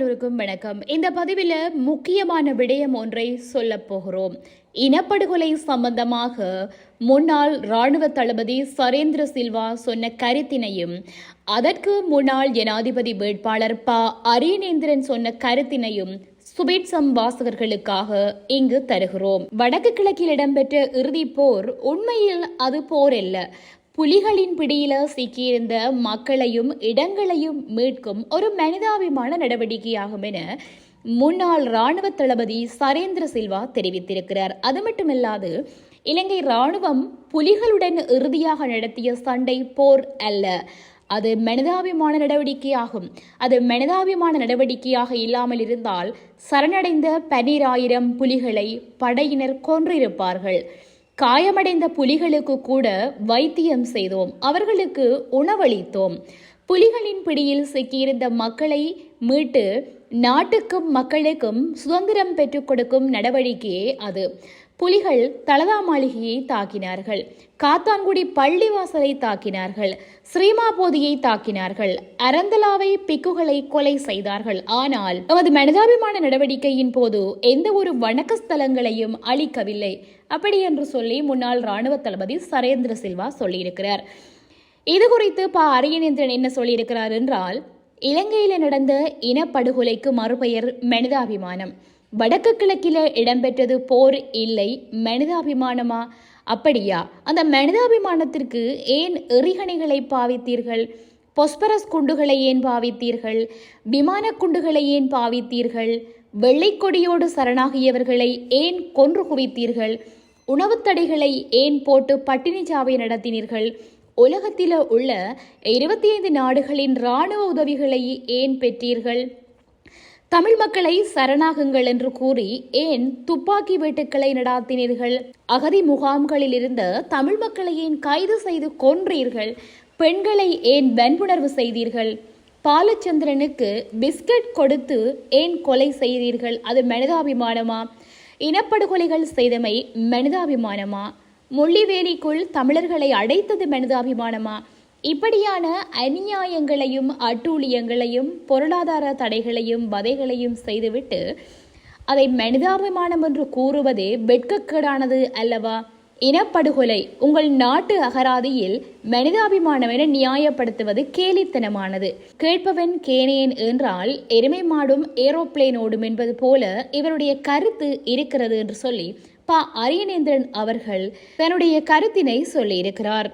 எல்லோருக்கும் வணக்கம். இந்த பதிவில் முக்கியமான விடயம் ஒன்றை சொல்ல போகிறோம். இனப்படுகொலை சம்பந்தமாக முன்னாள் ராணுவ தளபதி சரேந்திர சில்வா சொன்ன கருத்தினையும் அதற்கு முன்னாள் ஜனாதிபதி வேட்பாளர் ப. அரியநேந்திரன் சொன்ன கருத்தினையும் சுபீட்சம் வாசகர்களுக்காக இங்கு தருகிறோம். வடக்கு கிழக்கில் இடம்பெற்ற இறுதி போர் உண்மையில் அது போர் அல்ல. புலிகளின் பிடியில சிக்கியிருந்த மக்களையும் இடங்களையும் மீட்கும் ஒரு மனிதாபிமான நடவடிக்கையாகும் என முன்னாள் ராணுவ தளபதி சரேந்திர சில்வா தெரிவித்திருக்கிறார். அது மட்டுமில்லாது இலங்கை ராணுவம் புலிகளுடன் இறுதியாக நடத்திய சண்டை போர் அல்ல. அது மனிதாபிமான நடவடிக்கையாகும். அது மனிதாபிமான நடவடிக்கையாக இல்லாமல் இருந்தால் சரணடைந்த பனிராயிரம் புலிகளை படையினர் கொன்றிருப்பார்கள். காயமடைந்த புலிகளுக்கு கூட வைத்தியம் செய்தோம். அவர்களுக்கு உணவளித்தோம். புலிகளின் பிடியில் சிக்கியிருந்த மக்களை மீட்டு நாட்டுக்கும் மக்களுக்கும் சுதந்திரம் பெற்றுக் கொடுக்கும் நடவடிக்கையே அது. புலிகள் தலதா மாளிகையை தாக்கினார்கள். காத்தான்குடி பள்ளிவாசலை தாக்கினார்கள். ஸ்ரீமாபோதியை தாக்கினார்கள். அரந்தலாவை பிக்குகளை கொலை செய்தார்கள். ஆனால் நமது மனிதாபிமான நடவடிக்கையின் போது எந்த ஒரு வணக்க ஸ்தலங்களையும் அளிக்கவில்லை அப்படி என்று சொல்லி முன்னாள் ராணுவ தளபதி சரேந்திர சில்வா சொல்லியிருக்கிறார். இது குறித்து ப. அரியநேந்திரன் என்ன சொல்லியிருக்கிறார் என்றால் இலங்கையில் நடந்த இனப்படுகொலைக்கு மறுபெயர் மனிதாபிமானம். வடக்கு கிழக்கில் இடம்பெற்றது போர் இல்லை மனிதாபிமானமா? அப்படியா? அந்த மனிதாபிமானத்திற்கு ஏன் எறிகணைகளை பாவித்தீர்கள்? பொஸ்பரஸ் குண்டுகளை ஏன் பாவித்தீர்கள்? விமான குண்டுகளை ஏன் பாவித்தீர்கள்? வெள்ளைக்கொடியோடு சரணாகியவர்களை ஏன் கொன்று குவித்தீர்கள்? உணவுத் தடைகளை ஏன் போட்டு பட்டினி சாவை நடத்தினீர்கள்? உலகத்தில் உள்ள இருபத்தி ஐந்து நாடுகளின் இராணுவ உதவிகளை ஏன் பெற்றீர்கள்? தமிழ் மக்களை சரணாகுங்கள் என்று கூறி ஏன் துப்பாக்கி வீட்டுக்களை நடாத்தினீர்கள்? அகதி முகாம்களில் இருந்த தமிழ் மக்களை ஏன் கைது செய்து கொன்றீர்கள்? பெண்களை ஏன் வன்புணர்வு செய்தீர்கள்? பாலச்சந்திரனுக்கு பிஸ்கட் கொடுத்து ஏன் கொலை செய்தீர்கள்? அது மனிதாபிமானமா? இனப்படுகொலைகள் செய்தமை மனிதாபிமானமா? முள்ளிவேலிக்குள் தமிழர்களை அடைத்தது மனிதாபிமானமா? இப்படியான அநியாயங்களையும் அட்டூழியங்களையும் பொருளாதார தடைகளையும் வதைகளையும் செய்துவிட்டு அதை மனிதாபிமானம் என்று கூறுவதே வெட்கக்கேடானது அல்லவா? இனப்படுகொலை உங்கள் நாட்டு அகராதியில் மனிதாபிமானம் என நியாயப்படுத்துவது கேலித்தனமானது. கேட்பவன் கேனேன் என்றால் எருமை மாடும் ஏரோப்ளேன் ஓடும் என்பது போல இவருடைய கருத்து இருக்கிறது என்று சொல்லி ப அரியநேந்திரன் அவர்கள் தன்னுடைய கருத்தினை சொல்லியிருக்கிறார்.